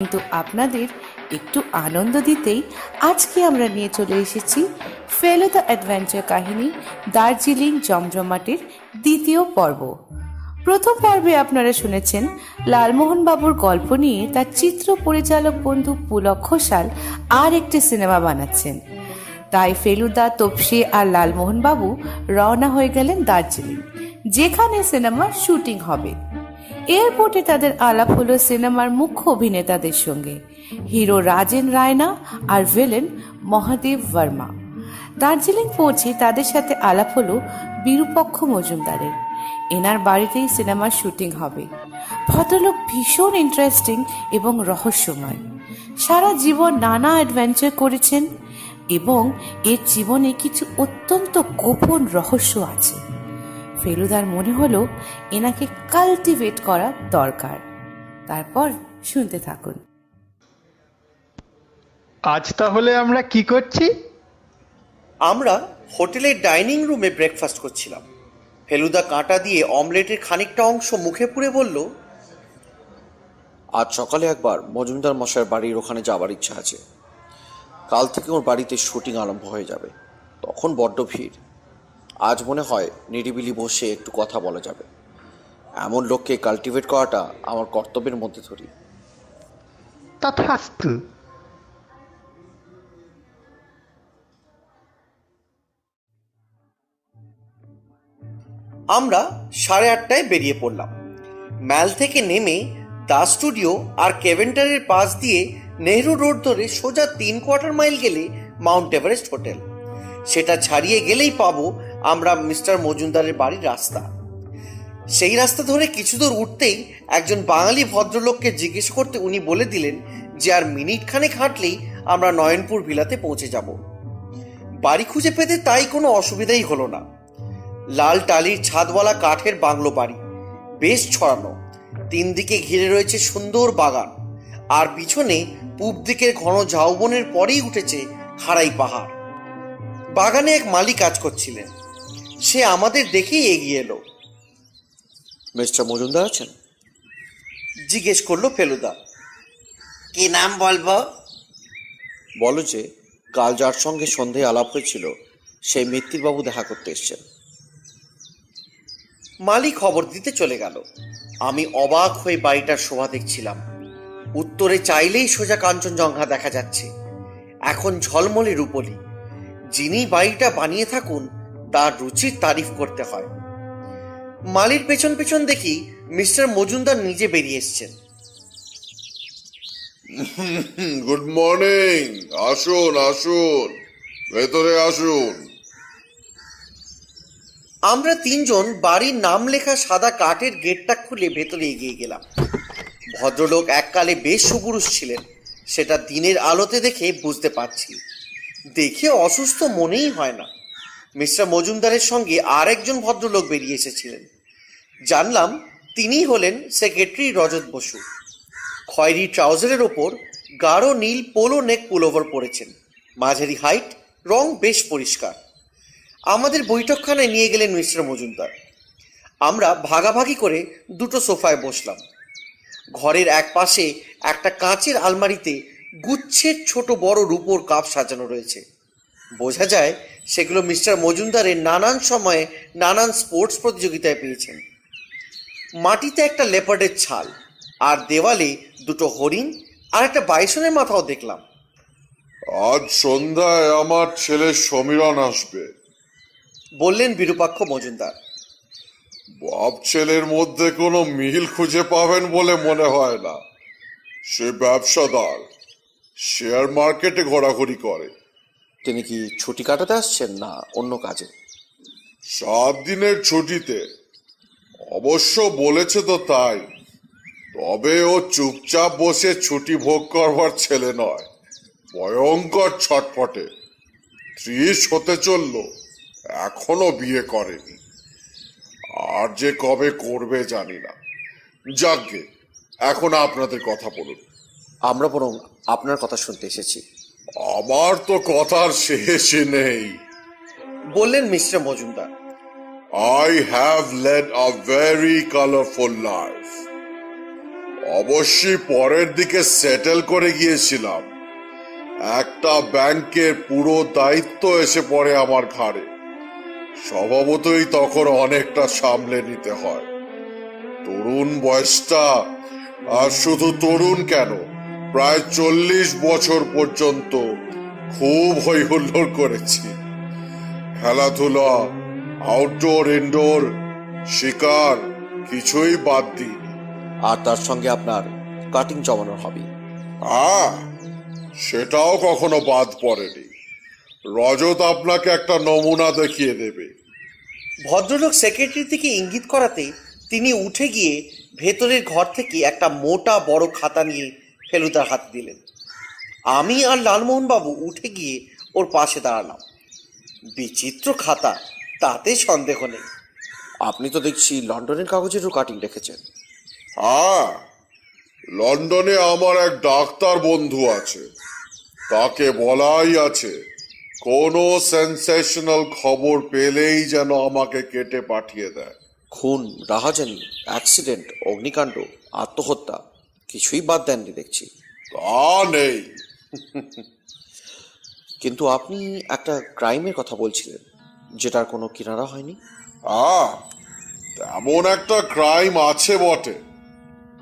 কিন্তু আপনাদের একটু আনন্দ দিতেই আজকে আমরা নিয়ে চলে এসেছি ফেলো দ্য অ্যাডভেঞ্চার কাহিনী দার্জিলিং জমজমাটের দ্বিতীয় পর্ব। প্রথম পর্বে আপনারা শুনেছেন লালমোহন বাবুর গল্প নিয়ে তার চিত্র পরিচালক বন্ধু পুলক ঘোষাল আর একটি সিনেমা বানাচ্ছেন। তাই ফেলুদা, তপসি আর লালমোহন বাবু রওনা হয়ে গেলেন দার্জিলিং, যেখানে সিনেমার শুটিং হবে। এয়ারপোর্টে তাদের আলাপ হলো সিনেমার মুখ্য অভিনেতাদের সঙ্গে। হিরো রাজেন রায়না আর ভিলেন মহাদেব বর্মা দার্জিলিং পৌঁছে তাদের সাথে আলাপ হলো বিরূপক্ষ মজুমদারের। এনার বাড়িতেই সিনেমার শুটিং হবে। ভদ্রলোক ভীষণ ইন্টারেস্টিং এবং রহস্যময়। সারা জীবন নানা অ্যাডভেঞ্চার করেছেন এবং এর জীবনে কিছু অত্যন্ত গোপন রহস্য আছে। ফেলুদার মনে হলো এনাকে কাল্টিভেট করা দরকার। তারপর শুনতে থাকুন। আজ তাহলে আমরা কি করছি? আমরা হোটেলের ডাইনিং রুমে ব্রেকফাস্ট করছিলাম। ফেলুদা কাঁটা দিয়ে অমলেটের খানিকটা অংশ মুখে পুড়ে বলল আজ সকালে একবার মজুমদার মশাইয়ের বাড়ির ওখানে যাবার ইচ্ছা আছে। কাল থেকে ওর বাড়িতে শুটিং আরম্ভ হয়ে যাবে। তখন বড্ড ভিড়। আজ মনে হয় নিরিবিলি বসে একটু কথা বলা যাবে। এমন লোককে কাল্টিভেট করাটা আমার কর্তব্যের মধ্যে ধরি। তথাস্তু। আমরা সাড়ে আটটায় বেরিয়ে পড়লাম। ম্যাল থেকে নেমে দা স্টুডিও আর কেভেন্টারের পাশ দিয়ে নেহরু রোড ধরে সোজা তিন কোয়ার্টার মাইল গেলে মাউন্ট এভারেস্ট হোটেল। সেটা ছাড়িয়ে গেলেই পাবো আমরা মিস্টার মজুমদারের বাড়ির রাস্তা। সেই রাস্তা ধরে কিছু দূর উঠতেই একজন বাঙালি ভদ্রলোককে জিজ্ঞেস করতে উনি বলে দিলেন যে, আর মিনিট খানেক হাঁটলেই আমরা নয়নপুর ভিলাতে পৌঁছে যাব। বাড়ি খুঁজে পেতে তাই কোনো অসুবিধাই হলো না। লাল টালির ছাদওয়ালা কাঠের বাংলো বাড়ি, বেশ ছড়ানো। তিন দিকে ঘিরে রয়েছে সুন্দর বাগান। আর পিছনে পূব দিকের ঘন ঝাউবনের পরেই উঠেছে খাড়াই পাহাড়। বাগানে এক মালি কাজ করছিলেন। সে আমাদের দেখেই এগিয়ে এলো। মিস্টার মজুমদার আছেন? জিজ্ঞেস করল ফেলুদা। কি নাম বলব? বলো যে কাল যার সঙ্গে সন্ধে আলাপ হয়েছিল সেই মিত্তিরবাবু দেখা করতে এসছেন। মালি খবর দিতে চলে গেল। আমি অবাক হয়ে বাড়িটার শোভা দেখছিলাম। উত্তরে চাইলেই সোজা কাঞ্চনজঙ্ঘা দেখা যাচ্ছে। এখন ঝলমলে রূপলি। যিনি বাড়িটা বানিয়ে থাকুন তার রুচির তারিফ করতে হয়। মালির পেছন পেছন দেখি মিস্টার মজুমদার নিজে বেরিয়ে এসছেন। গুড মর্নিং আসুন আসুন ভেতরে আসুন। আমরা তিনজন বাড়ির নাম লেখা সাদা কাঠের গেটটা খুলে ভেতরে এগিয়ে গেলাম। ভদ্রলোক এককালে বেশ সুপুরুষ ছিলেন সেটা দিনের আলোতে দেখে বুঝতে পারছি। দেখে অসুস্থ মনেই হয় না। মিস্টার মজুমদারের সঙ্গে আর একজন ভদ্রলোক বেরিয়ে এসেছিলেন। জানলাম তিনিই হলেন সেক্রেটারি রজত বসু। খয়েরি ট্রাউজারের ওপর গাঢ় নীল পোলো নেক পুলোভার পরেছেন। মাঝারি হাইট, রং বেশ পরিষ্কার। আমাদের বৈঠকখানায় নিয়ে গেলেন মিস্টার মজুমদার। আমরা ভাগাভাগি করে দুটো সোফায় বসলাম। ঘরের এক পাশে একটা কাঁচের আলমারিতে গুচ্ছের ছোট বড় রূপোর কাপ সাজানো রয়েছে। বোঝা যায় সেগুলো মিস্টার মজুমদারের নানান সময়ে নানান স্পোর্টস প্রতিযোগিতায় পেয়েছেন। মাটিতে একটা লেপার্ডের ছাল আর দেওয়ালে দুটো হরিণ আর একটা বাইসনের মাথাও দেখলাম। আজ সন্ধ্যায় আমার ছেলে সমীরণ আসবে। বললেন বিরূপাক্ষ মজুমদার। বাপ ছেলের মধ্যে কোনো মিল খুঁজে পাবেন বলে মনে হয় না। সে ব্যবসাদার শেয়ার মার্কেটে ঘোরাঘুরি করে। তিনি কি ছুটি কাটাতে আসছেন না অন্য কাজে? সাত দিনের ছুটিতে। অবশ্য বলেছে তো তাই। তবে ও চুপচাপ বসে ছুটি ভোগ করবার ছেলে নয় ভয়ঙ্কর ছটফটে ত্রিশ হতে চলল এখনও বিয়ে করেনি। আর যে কবে করবে জানি না। যাকগে এখন আপনাদের কথা বলুন। আমরা বরং আপনার কথা শুনতে এসেছি। আমার তো কথার শেষই নেই। বললেন mister Majumdar. I have led a very colorful life. অবশ্যই পরের দিকে সেটেল করে গিয়েছিলাম। একটা ব্যাংকের পুরো দায়িত্ব এসে পড়ে আমার ঘাড়ে। স্বভাবতই তখন অনেকটা সামলে নিতে হয়। তরুণ বয়সটা আর শুধু তরুণ কেন? প্রায় চল্লিশ বছর পর্যন্ত খুব হই হুল্লোড় করেছি। খেলাধুলা আউটডোর ইনডোর শিকার কিছুই বাদ দিই আর তার সঙ্গে আপনার কাটিং জমানোর হবি হ্যাঁ সেটাও কখনো বাদ পড়েনি। রজত আপনাকে একটা নমুনা দেখিয়ে দেবে। ভদ্রলোক সেক্রেটারি থেকে ইঙ্গিত করাতে তিনি উঠে গিয়ে ভেতরের ঘর থেকে একটা মোটা বড় খাতা নিয়ে ফেলুদার হাতে দিলেন। আমি আর লালমোহন বাবু উঠে গিয়ে ওর পাশে দাঁড়ালাম। বিচিত্র খাতা তাতে সন্দেহ নেই। আপনি তো দেখছি লন্ডনের কাগজেরও কাটিং রেখেছেন। হ্যাঁ লন্ডনে আমার এক ডাক্তার বন্ধু আছে। তাকে বলাই আছে কোনো সেন্সেশনাল খবর পেলেই যেন আমাকে কেটে পাঠিয়ে দেয়। খুন রাহাজানি অ্যাক্সিডেন্ট অগ্নিকাণ্ড আত্মহত্যা কিছুই বাদ দেননি দেখছি। তা নেই। কিন্তু আপনি একটা ক্রাইমের কথা বলছিলেন যেটার কোনো কিনারা হয়নি? হ্যাঁ তেমন একটা ক্রাইম আছে বটে।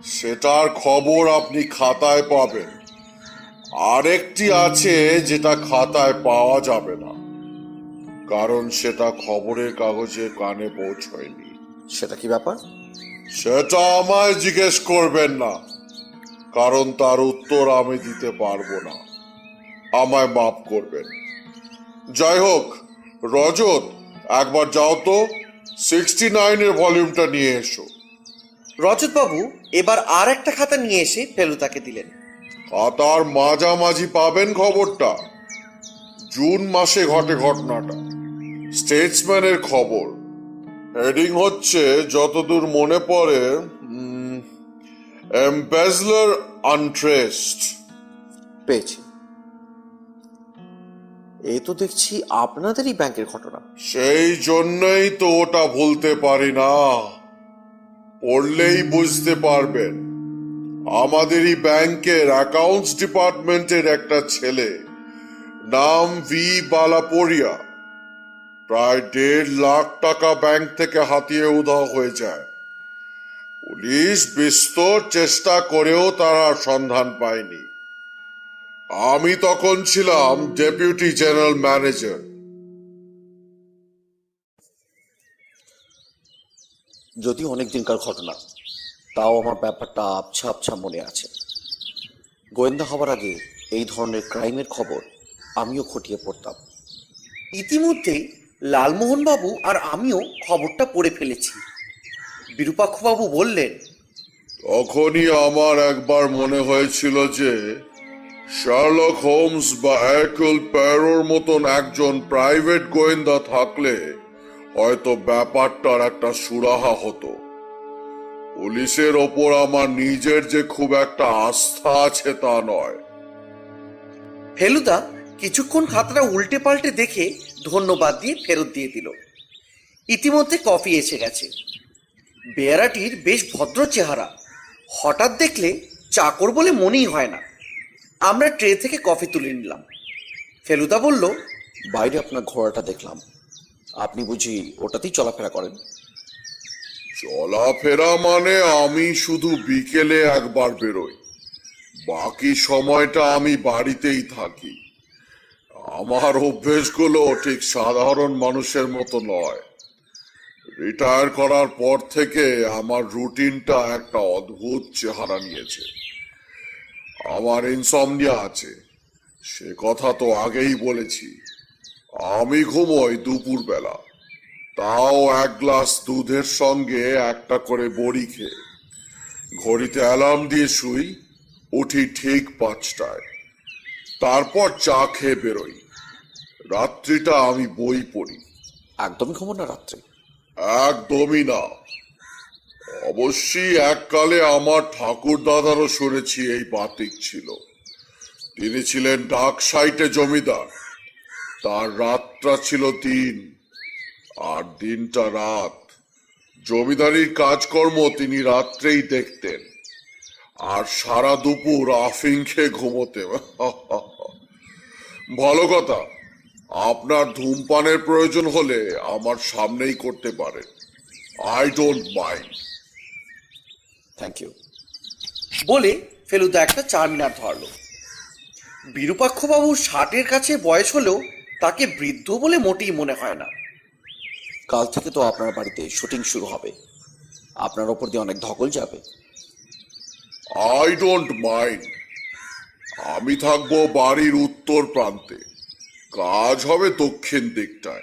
সেটার খবর আপনি খাতায় পাবেন। আরেকটি আছে যেটা খাতায় পাওয়া যাবে না। কারণ সেটা খবরের কাগজে কানে পৌঁছয়নি। সেটা কি ব্যাপার? সেটা আমায় জিজ্ঞেস করবেন না। কারণ তার উত্তর আমি দিতে পারব না। আমায় মাফ করবেন। যাই হোক রজত একবার যাও তো সিক্সটি নাইনের ভলিউমটা নিয়ে এসো। রজতবাবু এবার আর একটা খাতা নিয়ে এসে ফেলুদাকে দিলেন। খাতার মাঝামাঝি পাবেন খবরটা। জুন মাসে ঘটে ঘটনাটা। স্টেটসম্যানের খবর। হেডিং হচ্ছে যতদূর মনে পড়ে এম্পেজলার আনট্রেস্ট পেয়েছি। এই তো দেখছি আপনাদেরই ব্যাংকের ঘটনা। সেই জন্যই তো ওটা ভুলতে পারি না। পড়লেই বুঝতে পারবেন আমাদেরই ব্যাংকের অ্যাকাউন্টস ডিপার্টমেন্টের একটা ছেলে নাম ভি বালাপোরিয়া প্রায় দেড় লাখ টাকা ব্যাংক থেকে হাতিয়ে উধাও হয়ে যায়। পুলিশ বিস্তর চেষ্টা করেও তারা সন্ধান পায়নি। আমি তখন ছিলাম ডেপুটি জেনারেল ম্যানেজার। যদি অনেক দিনকার ঘটনা, তাও আমার ব্যাপারটা আবছা আবছা মনে আছে। গোয়েন্দা হবার আগে এই ধরনের ক্রাইমের খবর আমিও খটিয়ে পড়তাম। ইতিমধ্যেই লালমোহনবাবু আর আমিও খবরটা পড়ে ফেলেছি। বিরূপাক্ষবাবু বললেন তখনই আমার একবার মনে হয়েছিল যে শার্লক হোমস বা অ্যাকুল প্যারোর মতন একজন প্রাইভেট গোয়েন্দা থাকলে হয়তো ব্যাপারটার একটা সুরাহা হতো। পুলিশের ওপর আমার নিজের যে খুব একটা আস্থা আছে তা নয়। ফেলুদা কিছুক্ষণ খাতাটা উল্টে পাল্টে দেখে ধন্যবাদ দিয়ে ফেরত দিয়ে দিল। ইতিমধ্যে কফি এসে গেছে। বেয়ারাটির বেশ ভদ্র চেহারা। হঠাৎ দেখলে চাকর বলে মনেই হয় না। আমরা ট্রে থেকে কফি তুলে নিলাম। ফেলুদা বলল বাইরে আপনার ঘোড়াটা দেখলাম। আপনি বুঝি ওটাতেই চলাফেরা করেন? চলাফেরা মানে আমি শুধু বিকেলে একবার বেরোই। বাকি সময়টা আমি বাড়িতেই থাকি। আমার অভ্যেসগুলো ঠিক সাধারণ মানুষের মতো নয়। রিটায়ার করার পর থেকে আমার রুটিনটা একটা অদ্ভুত চেহারা নিয়েছে। আমার ইনসমনিয়া আছে। সে কথা তো আগেই বলেছি। আমি ঘুমোই দুপুরবেলা। তাও এক গ্লাস দুধের সঙ্গে একটা করে বড়ি খেয়ে। ঘড়িতে অ্যালার্ম দিয়ে শুই, উঠি ঠিক পাঁচটায়। তারপর চা খেয়ে বেরোই। রাত্রিটা আমি বই পড়ি। একদমই ঘুমো না রাত্রে। একদমই না। অবশ্যই এককালে আমার ঠাকুর দাদারও শুনেছি এই বাতিক ছিল। তিনি ছিলেন ডাক সাইটে জমিদার। তার রাতটা ছিল দিন, আর দিনটা রাত। জমিদারির কাজকর্ম তিনি রাত্রেই দেখতেন, আর সারা দুপুর আফিং খেয়ে ঘুমোতে ভালো কথা। আপনার ধূমপানের প্রয়োজন হলে আমার সামনেই করতে পারেন। I don't mind thank you বলে ফেলুদা একটা চারমিনার ধরল। বিরূপাক্ষবাবুর ষাটের কাছে বয়স হলেও তাকে বৃদ্ধ বলে মোটেই মনে হয় না। কাল থেকে তো আপনার বাড়িতে শুটিং শুরু হবে। আপনার ওপর দিয়ে অনেক ধকল যাবে। আই ডোন্ট মাইন্ড আমি থাকব বাড়ির উত্তর প্রান্তে। কাজ হবে দক্ষিণ দিকটায়।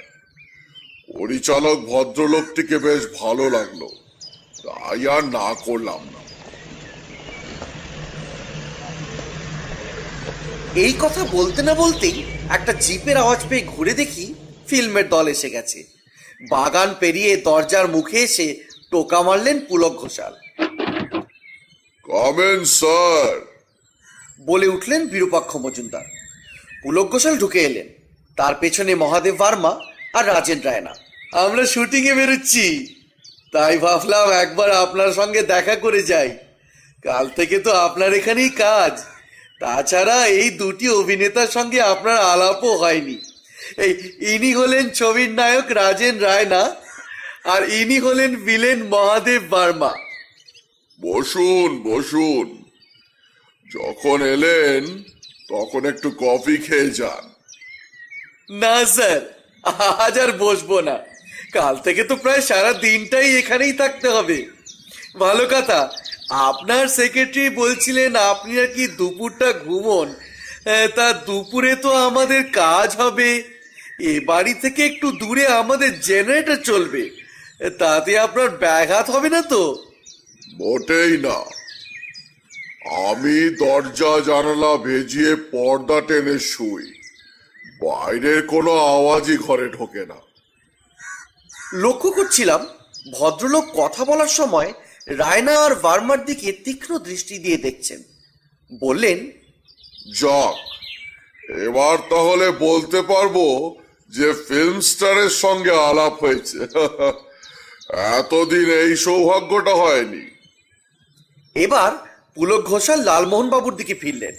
পরিচালক ভদ্রলোকটিকে বেশ ভালো লাগল। তাই আর না করলাম না। এই কথা বলতে না বলতেই একটা জিপের আওয়াজ পেয়ে ঘুরে দেখি ফিল্মের দল এসে গেছে। বাগান পেরিয়ে দরজার মুখে এসে টোকা মারলেন পুলক ঘোষাল। কমেন স্যার বলে উঠলেন বিরূপাক্ষ মজুমদার। পুলক ঘোষাল ঢুকে এলেন। তার পেছনে মহাদেব ভার্মা আর রাজেন রায়না। আমরা শুটিংয়ে বেরোচ্ছি। তাই ভাবলাম একবার আপনার সঙ্গে দেখা করে যাই। কাল থেকে তো আপনার এখানেই কাজ। তাছাড়া এই দুটি অভিনেতার সঙ্গে আপনার আলাপও হয়নি। এই ইনি হলেন ছবির নায়ক রাজেন রায়না আর ইনি হলেন ভিলেন মহাদেব ভার্মা। বসুন বসুন। যখন এলেন তখন একটু কফি খেয়ে যান। না স্যার আজ আর বসবো না। কাল থেকে তো প্রায় সারা দিনটাই এখানেই থাকতে হবে। ভালো কথা আপনার সেক্রেটারি বলছিলেন আপনি আর কি দুপুরটা ঘুমন। তা দুপুরে তো আমাদের কাজ হবে। এ বাড়ি থেকে একটু দূরে আমাদের জেনারেটর চলবে। তাতে আপনার ব্যাঘাত হবে না তো? মোটেই না। আমি দরজা জানালা ভেজিয়ে পর্দা টেনে শুই। বাইরের কোনো আওয়াজই ঘরে ঢোকে না। লক্ষ্য করছিলাম ভদ্রলোক কথা বলার সময় রায়না আর ভার্মার দিকে তীক্ষ্ণ দৃষ্টি দিয়ে দেখছেন। বললেন যাক এবার তাহলে বলতে পারব যে ফিল্ম স্টারের সঙ্গে আলাপ হয়েছে। এতদিন এই সৌভাগ্যটা হয়নি। এবার পুলক ঘোষাল লালমোহন বাবুর দিকে ফিরলেন।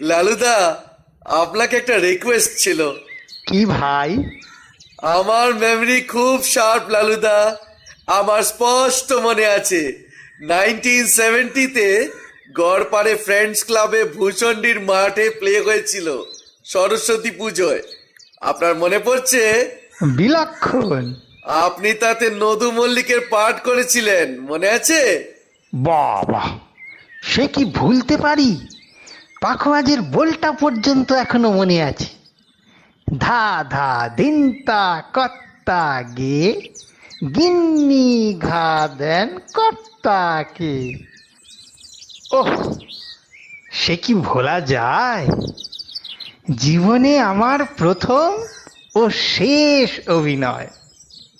লালুদা আপনাকে একটা রিকোয়েস্ট ছিল। কি ভাই? আমার মেমরি খুব শার্প লালুদা। আমার স্পষ্ট মনে আছে নাইনটিন সেভেন্টিতে গড়পাড়ে ফ্রেন্ডস ক্লাবে ভূষণ্ডির মাঠে প্লে হয়েছিল সরস্বতী পুজোয়। আপনার মনে পড়ছে? বিলক্ষণ। আপনি তাতে নদু মল্লিকের পাঠ করেছিলেন মনে আছে? বাবা, সে কি ভুলতে পারি? পাখোয়াজের বোলটা পর্যন্ত এখনও মনে আছে। ধা ধা দিনতা কত্তা গে, গিন্নি ঘা দেন কর্তাকে ওহ, সে কি ভোলা যায়? জীবনে আমার প্রথম ও শেষ অভিনয়।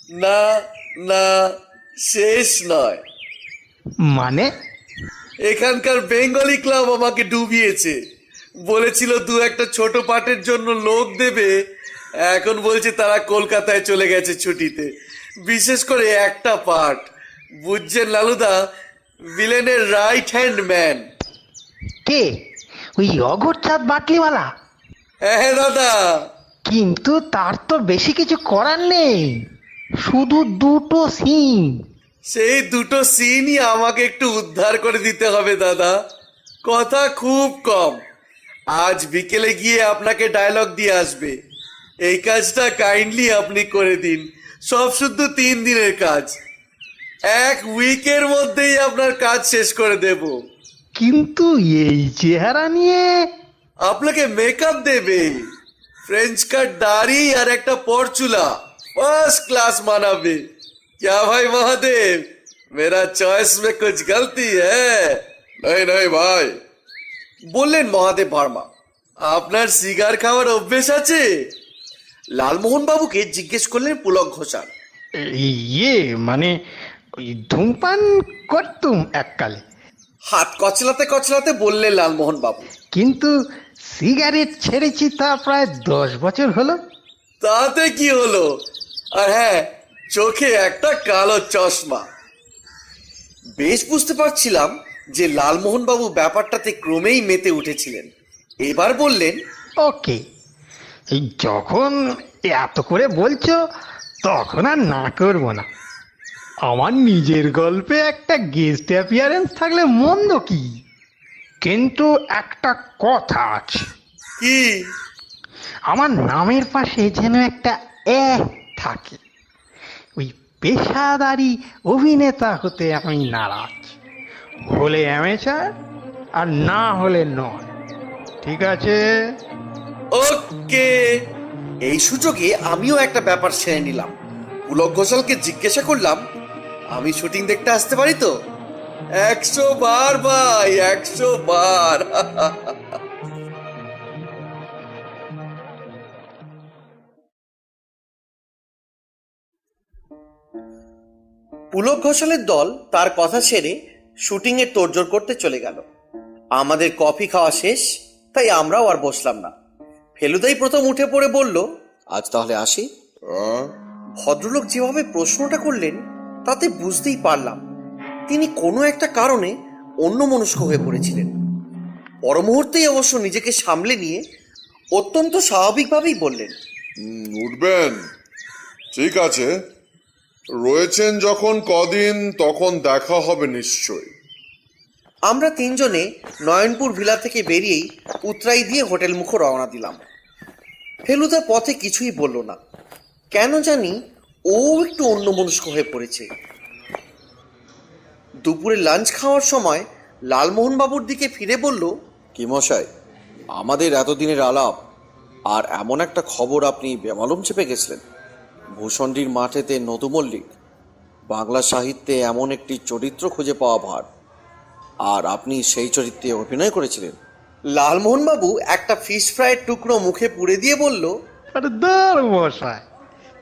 না না, শেষ নয়। মানে? এখানকার বেঙ্গলি ক্লাব আমাকে ডুবিয়েছে। বলেছিল দু একটা ছোট পাটের জন্য লোক দেবে। এখন বলছে তারা কলকাতায় চলে গেছে ছুটিতে। বিশেষ করে একটা পার্ট। বুঝছেন লালুদা? ভিলেনের রাইট হ্যান্ড ম্যান কে? ওই অগরচাঁদ বাটলিওয়ালা? হ্যাঁ দাদা। কিন্তু তার তো বেশি কিছু করার নেই। শুধু দুটো সিন সেই দুটো সিনই আমাকে একটু উদ্ধার করে দিতে হবে দাদা। কথা খুব কম। আজ বিকেলে গিয়ে আপনাকে ডায়লগ দিয়ে আসবে। এই কাজটা কাইন্ডলি আপনি করে দিন। সব শুদ্ধ তিন দিনের কাজ। এক উইকের মধ্যেই আপনার কাজ শেষ করে দেব। কিন্তু এই চেহারা নিয়ে আপনাকে মেকআপ দেবে। ফ্রেঞ্চ কাট দাড়ি আর একটা পরচুলা। ফার্স্ট ক্লাস মানাবে। क्या भाई महादेव मेरा चॉइस में कुछ गलती है নেই নেই ভাই বললেন মহাদেব ভার্মা আপনার সিগার খাওয়ার অভ্যেস আছে লালমোহন বাবুকে জিজ্ঞেস করলেন পুলক ঘোষাল ইয়ে মানে ওই ধূমপান করতুম এককালে হাত কচলাতে কচলাতে বললেন লালমোহন বাবু কিন্তু সিগারেট ছেড়েছি তা প্রায় দশ বছর হলো তাতে কি হলো আর হ্যাঁ চোখে একটা কালো চশমা। বেশ বুঝতে পারছিলাম যে লালমোহনবাবু ব্যাপারটাতে ক্রমেই মেতে উঠেছিলেন। এবার বললেন ওকে যখন এত করে বলছো তখন আর না করব না। আমার নিজের গল্পে একটা গেস্ট অ্যাপিয়ারেন্স থাকলে মন্দ কি? কিন্তু একটা কথা আছে। কি? আমার নামের পাশে যেন একটা এ থাকে। পেশাদারি অভিনেতা হতে আমি নারাজ। হলে অ্যামেচার আর না হলে নয় ঠিক আছে? ওকে। এই সুযোগে আমিও একটা ব্যাপার সেরে নিলাম। পুলক ঘোষালকে জিজ্ঞাসা করলাম, আমি শুটিং দেখতে আসতে পারি তো? একশো বার ভাই, একশো বার। পুলক ঘোষালের দল তার কথা সেরে শুটিং এর তোড়জোড় করতে চলে গেল। আমাদের কফি খাওয়া শেষ তাই আমরাও আর বসলাম না। ফেলুদাই প্রথম উঠে পড়ে বলল আজ তাহলে আসি। ভদ্রলোক যেভাবে প্রশ্নটা করলেন তাতে বুঝতেই পারলাম তিনি কোনো একটা কারণে অন্য মনস্ক হয়ে পড়েছিলেন। পর মুহূর্তেই অবশ্য নিজেকে সামলে নিয়ে অত্যন্ত স্বাভাবিকভাবেই বললেন উঠবেন। ঠিক আছে। রয়েছেন যখন কদিন তখন দেখা হবে নিশ্চয়ই আমরা তিনজনে নয়নপুর ভিলা থেকে বেরিয়েই উতরাই দিয়ে হোটেল মুখো রওনা দিলাম। ফেলুদা পথে কিছুই বলল না। কেন জানি ও একটু অন্যমনস্ক হয়ে পড়েছে। দুপুরে লাঞ্চ খাওয়ার সময় লালমোহন বাবুর দিকে ফিরে বলল কি মশাই আমাদের এতদিনের আলাপ আর এমন একটা খবর আপনি বেমালুম চেপে গেছিলেন। ভূষণ্ডীর মাঠেতে নতুমল্লিক। বাংলা সাহিত্যে এমন একটি চরিত্র খুঁজে পাওয়া ভার। আর আপনি সেই চরিত্রে অভিনয় করেছিলেন। লালমোহন বাবু একটা ফিশ ফ্রাইয়ের টুকরো মুখে পুড়ে দিয়ে বলল আরে দর মশাই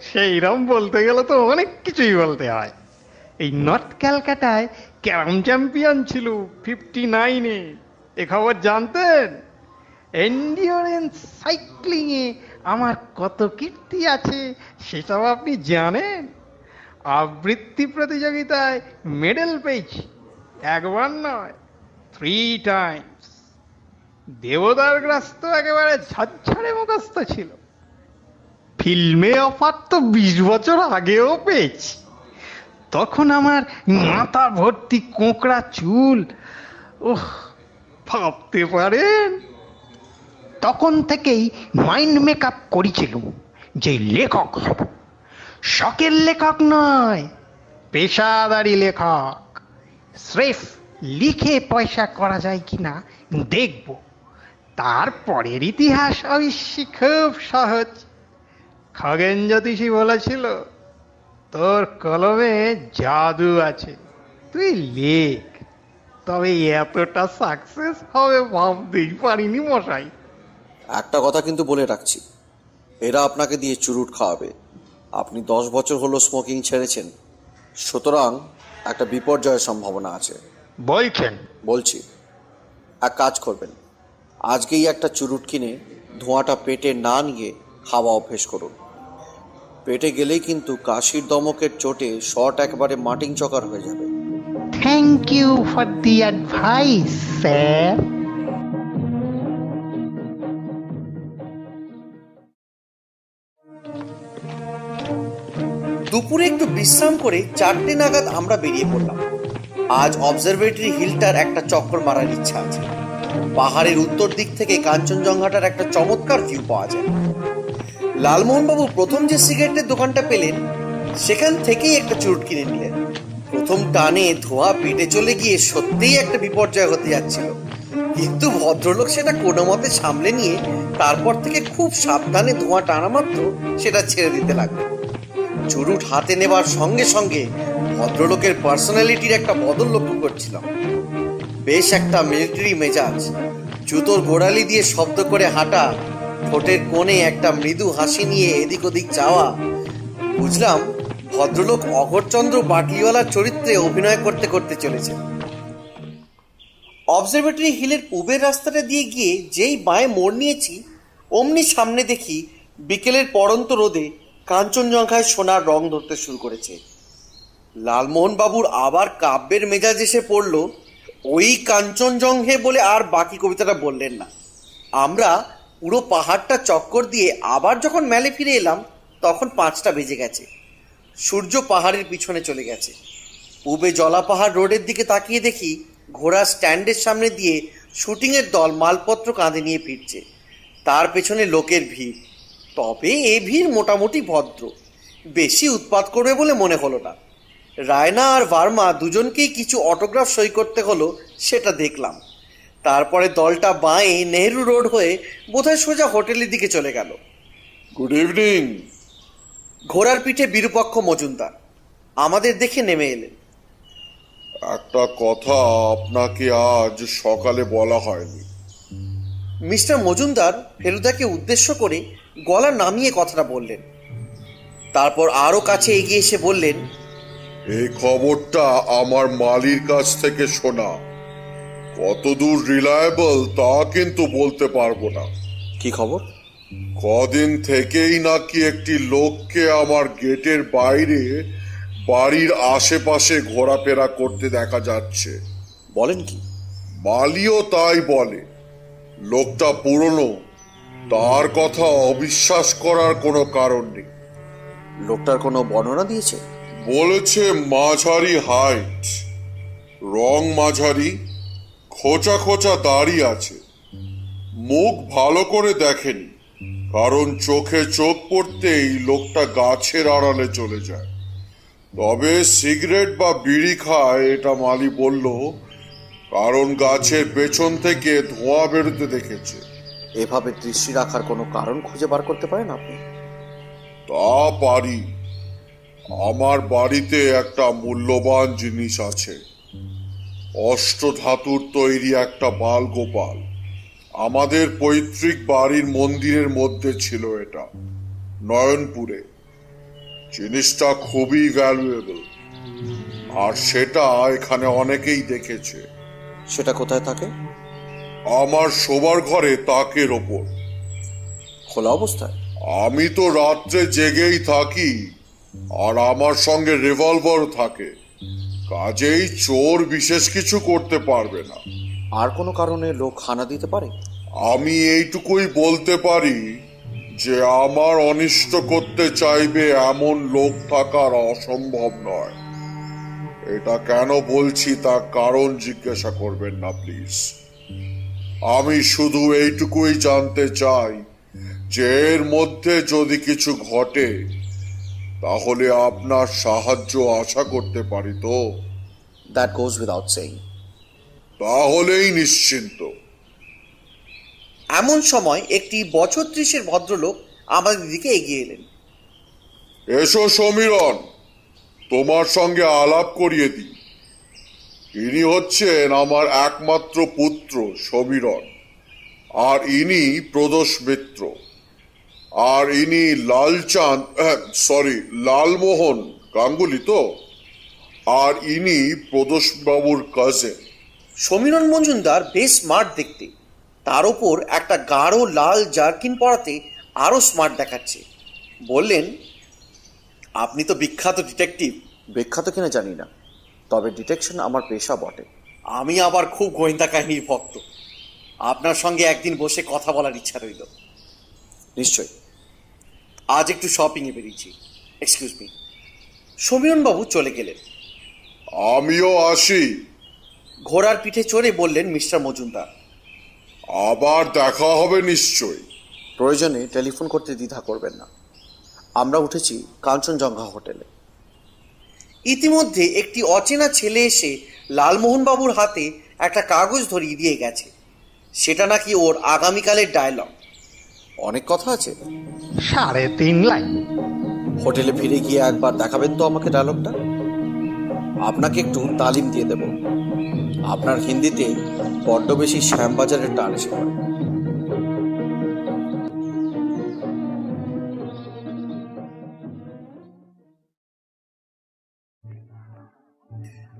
সেইরম বলতে গেলে তো অনেক কিছুই বলতে হয়। এই নর্থ ক্যালকাটায় ক্যারাম চ্যাম্পিয়ন ছিল ফিফটি নাইনে এ খবর জানতেন? এন্ডিওরেন্স সাইক্লিংয়ে আমার কত কীর্তি আছে সেসব আপনি জানেন। আবৃত্তি প্রতিযোগিতায় মেডেল পেয়েছি, একবার নয় থ্রি টাইমস দেবদার গ্রাস্ত একেবারে ঝরঝরে মুখস্থ ছিল। ফিল্মে অফার তো বিশ বছর আগেও পেয়েছি। তখন আমার মাথা ভর্তি কোঁকড়া চুল, ওহ, ভাবতে পারেন? তখন থেকেই মাইন্ড মেকআপ করেছিলুম যে লেখক হব। শখের লেখক নয়, পেশাদারি লেখক। স্রেফ লিখে পয়সা করা যায় কিনা দেখব। তারপরের ইতিহাস অবশ্যই খুব সহজ। খগেন জ্যোতিষী বলেছিল, তোর কলমে জাদু আছে, তুই লেখ। তবে এতটা সাকসেস হবে ভাবতেই পারিনি মশাই। একটা কথা কিন্তু বলে রাখছি। এরা আপনাকে দিয়ে চুরুট খাওয়াবে। আপনি দশ বছর হলো স্মোকিং ছেড়েছেন। সুতরাং একটা বিপর্যয়ের সম্ভাবনা আছে। বলছেন? বলছি। এক কাজ করবেন। আজকেই একটা চুরুট কিনে ধোঁয়াটা পেটে না নিয়ে খাওয়া অভ্যেস করুন। পেটে গেলেই কিন্তু কাশির দমকের চোটে শট একবারে মাটিং চকার হয়ে যাবে। Thank you for the advice sir বিশ্রাম করে চারটে নাগাদ আমরা বেরিয়ে পড়লাম। আজ অবজারভেটরি হিলটার একটা চক্কর মারার ইচ্ছা আছে। পাহাড়ের উত্তর দিক থেকে কাঞ্চনজঙ্ঘাটার একটা চমৎকার ভিউ পাওয়া যায়। লালমোহনবাবু প্রথম যে সিগারেটের দোকানটা পেলেন, সেখান থেকেই একটা চুরুট কিনে নিলেন। প্রথম টানে ধোঁয়া পেটে চলে গিয়ে সত্যিই একটা বিপর্যয় হতে যাচ্ছিল। কিন্তু ভদ্রলোক সেটা কোনো মতে সামলে নিয়ে তারপর থেকে খুব সাবধানে ধোঁয়া টানা মাত্র সেটা ছেড়ে দিতে লাগল চুরুট হাতে নেবার সঙ্গে সঙ্গে ভদ্রলোকের পার্সোনালিটির একটা বদল লক্ষ্য করছিলাম। বেশ একটা মিলিটারি মেজাজ, জুতোর গোড়ালি দিয়ে শব্দ করে হাঁটা, ঠোঁটের কোণে একটা মৃদু হাসি নিয়ে এদিক ওদিক যাওয়া। বুঝলাম ভদ্রলোক অগরচন্দ্র বাটলিওয়ালার চরিত্রে অভিনয় করতে করতে চলেছে অবজারভেটরি হিলের পূবের রাস্তাটা দিয়ে গিয়ে যেই বাঁয়ে মোড় নিয়েছি, অমনি সামনে দেখি বিকেলের পড়ন্ত রোদে কাঞ্চনজঙ্ঘায় সোনার রং ধরতে শুরু করেছে। লালমোহন বাবুর আবার কাব্যের মেজাজ এসে পড়ল, ওই কাঞ্চনজঙ্ঘে বলে আর বাকি কবিতাটা বললেন না। আমরা পুরো পাহাড়টা চক্কর দিয়ে আবার যখন ম্যালে ফিরে এলাম, তখন পাঁচটা বেজে গেছে। সূর্য পাহাড়ের পিছনে চলে গেছে। পূবে জলাপাহাড় রোডের দিকে তাকিয়ে দেখি ঘোড়া স্ট্যান্ডের সামনে দিয়ে শুটিংয়ের দল মালপত্র কাঁধে নিয়ে ফিরছে। তার পেছনে লোকের ভিড়। তবে এ ভিড় মোটামুটি ভদ্র। বেশি উৎপাত করবে বলে মনে হলো না। রায়না আর ভার্মা দুজনকেই কিছু অটোগ্রাফ সই করতে হলো সেটা দেখলাম। তারপরে দলটা বাঁয়ে নেহেরু রোড হয়ে বোধহয় সোজা হোটেলের দিকে চলে গেল। গুড ইভিনিং ঘোড়ার পিঠে বিরূপক্ষ মজুমদার। আমাদের দেখে নেমে এলেন। একটা কথা আপনাকে আজ সকালে বলা হয়নি। মিস্টার মজুমদার ফেলুদাকে উদ্দেশ্য করে গলা নামিয়ে কথাটা বললেন। তারপর আরও কাছে এগিয়ে এসে বললেন এই খবরটা আমার মালির কাছ থেকে শোনা। কতদূর রিলায়েবল তা কিন্তু বলতে পারব না। কি খবর? কদিন থেকেই নাকি একটি লোককে আমার গেটের বাইরে বাড়ির আশেপাশে ঘোরাফেরা করতে দেখা যাচ্ছে। বলেন কি? মালিও তাই বলে। লোকটা পুরনো তার কথা অবিশ্বাস করার কোনো কারণ নেই। লোকটার কোনো বর্ণনা দিয়েছে? বলেছে মাঝারি হাইট রং মাঝারি খোঁচা খোঁচা দাড়ি আছে। মুখ ভালো করে দেখেনি কারণ চোখে চোখ পড়তেই লোকটা গাছের আড়ালে চলে যায়। তবে সিগারেট বা বিড়ি খায় এটা মালি বলল কারণ গাছের পেছন থেকে ধোঁয়া বেরোতে দেখেছে। এভাবে দৃষ্টি রাখার কোনো কারণ খুঁজে বার করতে পারেন আপনি? তা পারি। আমার বাড়িতে একটা মূল্যবান জিনিস আছে। অষ্টধাতুর তৈরি একটা বাল গোপাল আমাদের পৈতৃক বাড়ির মন্দিরের মধ্যে ছিল এটা নয়নপুরে। জিনিসটা খুবই ভ্যালুয়েবল আর সেটা এখানে অনেকেই দেখেছে। সেটা কোথায় থাকে? আমার শোবার ঘরে তাকের ওপর। খোলা অবস্থায়? আমি তো রাত্রে জেগেই থাকি আর আমার সঙ্গে রিভলভার থাকে। কাজেই চোর বিশেষ কিছু করতে পারবে না। আর কোনো কারণে লোক হানা দিতে পারে? আমি এইটুকুই বলতে পারি যে আমার অনিষ্ট করতে চাইবে এমন লোক থাকার অসম্ভব নয়। এটা কেন বলছি তা কারণ জিজ্ঞাসা করবেন না প্লিজ আমি শুধু এইটুকুই জানতে চাই যে এর মধ্যে যদি কিছু ঘটে তাহলে আপনার সাহায্য আশা করতে পারি তো। দ্যাট গোজ উইদাউট সেইং তাহলেই নিশ্চিন্ত। এমন সময় একটি বছর ত্রিশের ভদ্রলোক আমাদের দিকে এগিয়ে এলেন। এসো সমীরণ তোমার সঙ্গে আলাপ করিয়ে দিই। ইনি হচ্ছেন আমার একমাত্র পুত্র সমীরণ আর ইনি প্রদোষ মিত্র। আর ইনি লালচাঁদ সরি লালমোহন গাঙ্গুলি তো? আর ইনি প্রদোষবাবুর কাজেন সমীরণ মজুমদার বেশ স্মার্ট দেখতে। তার ওপর একটা গাঢ় লাল জার্কিন পরাতে আরও স্মার্ট দেখাচ্ছে। বললেন আপনি তো বিখ্যাত ডিটেকটিভ বিখ্যাত কিনা জানি না। তবে ডিটেকশন আমার পেশা বটে। আমি আবার খুব গোয়েন্দা কাহিনীর ভক্ত। আপনার সঙ্গে একদিন বসে কথা বলার ইচ্ছা রইল। নিশ্চয়ই। আজ একটু শপিংয়ে বেরিয়েছি। এক্সকিউজ মি সমীরণবাবু চলে গেলেন। আমিও আসি। ঘোড়ার পিঠে চড়ে বললেন মিস্টার মজুমদার। আবার দেখা হবে নিশ্চয়ই। প্রয়োজনে টেলিফোন করতে দ্বিধা করবেন না। আমরা উঠেছি কাঞ্চনজঙ্ঘা হোটেলে। ইতিমধ্যে একটি অচেনা ছেলে এসে লালমোহনবাবুর হাতে একটা কাগজ ধরিয়ে দিয়ে গেছে। সেটা নাকি ওর আগামীকালের ডায়লগ অনেক কথা আছে। সাড়ে তিন লাইন। হোটেলে ফিরে গিয়ে একবার দেখাবেন তো আমাকে ডায়লগটা আপনাকে একটু তালিম দিয়ে দেব। আপনার হিন্দিতে বড্ড বেশি শ্যামবাজারের টান এসে পড়ে।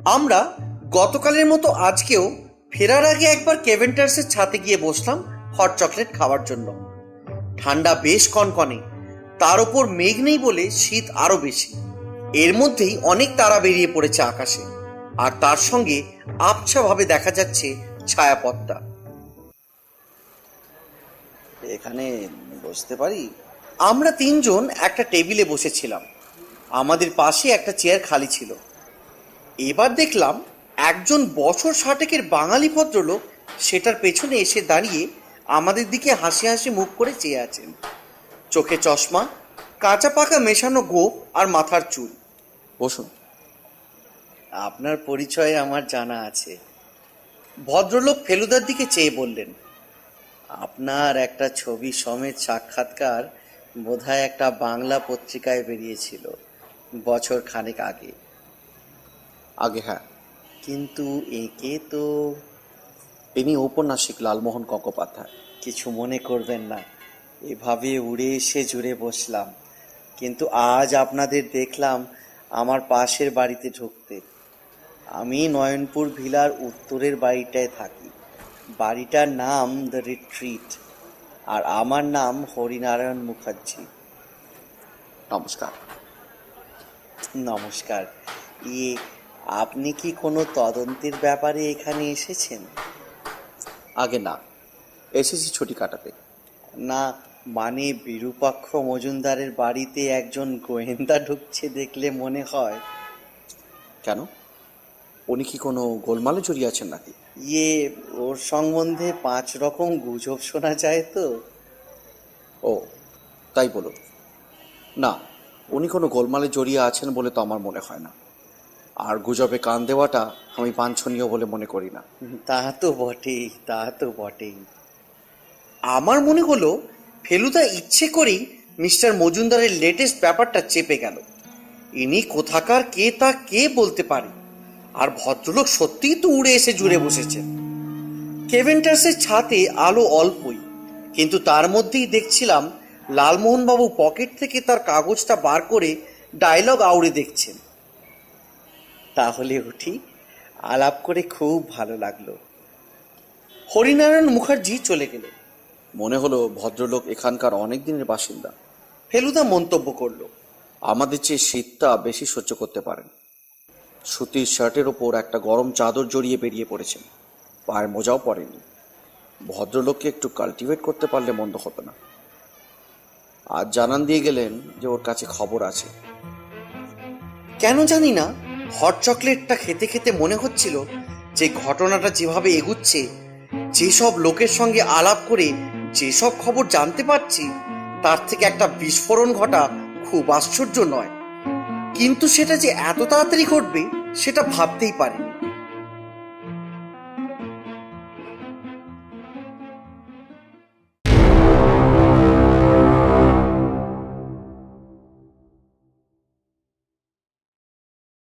আমরা গতকালের মতো আজকেও ফেরার আগে একবার কেভেন্টার্সের ছাতে গিয়ে বসলাম হট চকলেট খাওয়ার জন্য। ঠান্ডা বেশ কনকনে। তার ওপর মেঘ নেই বলে শীত আরও বেশি। এর মধ্যেই অনেক তারা বেরিয়ে পড়েছে আকাশে। আর তার সঙ্গে আবছাভাবে দেখা যাচ্ছে ছায়াপথটা। এখানে বসতে পারি? আমরা তিনজন একটা টেবিলে বসেছিলাম। আমাদের পাশে একটা চেয়ার খালি ছিল। এবার দেখলাম একজন বছর ষাটেকের বাঙালি ভদ্রলোক সেটার পেছনে এসে দাঁড়িয়ে আমাদের দিকে হাসি হাসি মুখ করে চেয়ে আছেন। চোখে চশমা, কাঁচা পাকা মেশানো গোপ আর মাথার চুল। বসুন। আপনার পরিচয় আমার জানা আছে। ভদ্রলোক ফেলুদার দিকে চেয়ে বললেন, আপনার একটা ছবি সমেত সাক্ষাৎকার বোধহয় একটা বাংলা পত্রিকায় বেরিয়েছিল বছর খানেক আগে। আগে হ্যাঁ। কিন্তু একে তো ইনি ঔপন্যাসিক লালমোহন গঙ্গোপাধ্যায়। কিছু মনে করবেন না। এভাবে উড়ে এসে জুড়ে বসলাম। কিন্তু আজ আপনাদের দেখলাম আমার পাশের বাড়িতে ঢুকতে। আমি নয়নপুর ভিলার উত্তরের বাড়িটায় থাকি। বাড়িটার নাম দ্য রিট্রিট আর আমার নাম হরিনারায়ণ মুখার্জি। নমস্কার। নমস্কার। ইয়ে আপনি কি কোনো তদন্তের ব্যাপারে এখানে এসেছেন? আগে না। এসেছি ছুটি কাটাতে। না মানে বিরূপাক্ষ মজুমদারের বাড়িতে একজন গোয়েন্দা ঢুকছে দেখলে মনে হয়। কেন? উনি কি কোনো গোলমালে জড়িয়ে আছেন নাকি? ইয়ে ওর সম্বন্ধে পাঁচ রকম গুজব শোনা যায় তো। ও তাই বলুন। না উনি কোনো গোলমালে জড়িয়ে আছেন বলে তো আমার মনে হয় না। আর গুজবে কান দেওয়াটা আমি বাঞ্ছনীয় বলে মনে করি না। তা তো বটেই তা তো বটেই। আমার মনে হলো ফেলুদা ইচ্ছে করেই মিস্টার মজুমদারের লেটেস্ট ব্যাপারটা চেপে গেল। ইনি কোথাকার কে তা কে বলতে পারে? আর ভদ্রলোক সত্যিই তো উড়ে এসে জুড়ে বসেছেন। কেভেন্টার্সের ছাতে আলো অল্পই কিন্তু তার মধ্যেই দেখছিলাম লালমোহনবাবু পকেট থেকে তার কাগজটা বার করে ডায়লগ আউড়ে দেখছেন। তাহলে উঠি। আলাপ করে খুব ভালো লাগল। হরিনারায়ণ মুখার্জি চলে গেলেন। মনে হলো ভদ্রলোক এখানকার অনেক দিনের বাসিন্দা। ফেলুদা মন্তব্য করল। আমাদের চেয়ে শীতটা বেশি সহ্য করতে পারেন। সুতির শার্টের ওপর একটা গরম চাদর জড়িয়ে বেরিয়ে পড়েছেন। পায়ের মোজাও পড়েনি ভদ্রলোককে একটু কাল্টিভেট করতে পারলে মন্দ হতো না। আর জানান দিয়ে গেলেন যে ওর কাছে খবর আছে। কেন জানি না। হট চকলেটটা খেতে খেতে মনে হচ্ছিল যে ঘটনাটা যেভাবে এগুচ্ছে, যেসব লোকের সঙ্গে আলাপ করে যেসব খবর জানতে পারছি, তার থেকে একটা বিস্ফোরণ ঘটা খুব আশ্চর্য নয়। কিন্তু সেটা যে এত তাড়াতাড়ি ঘটবে, সেটা ভাবতেই পারিনি।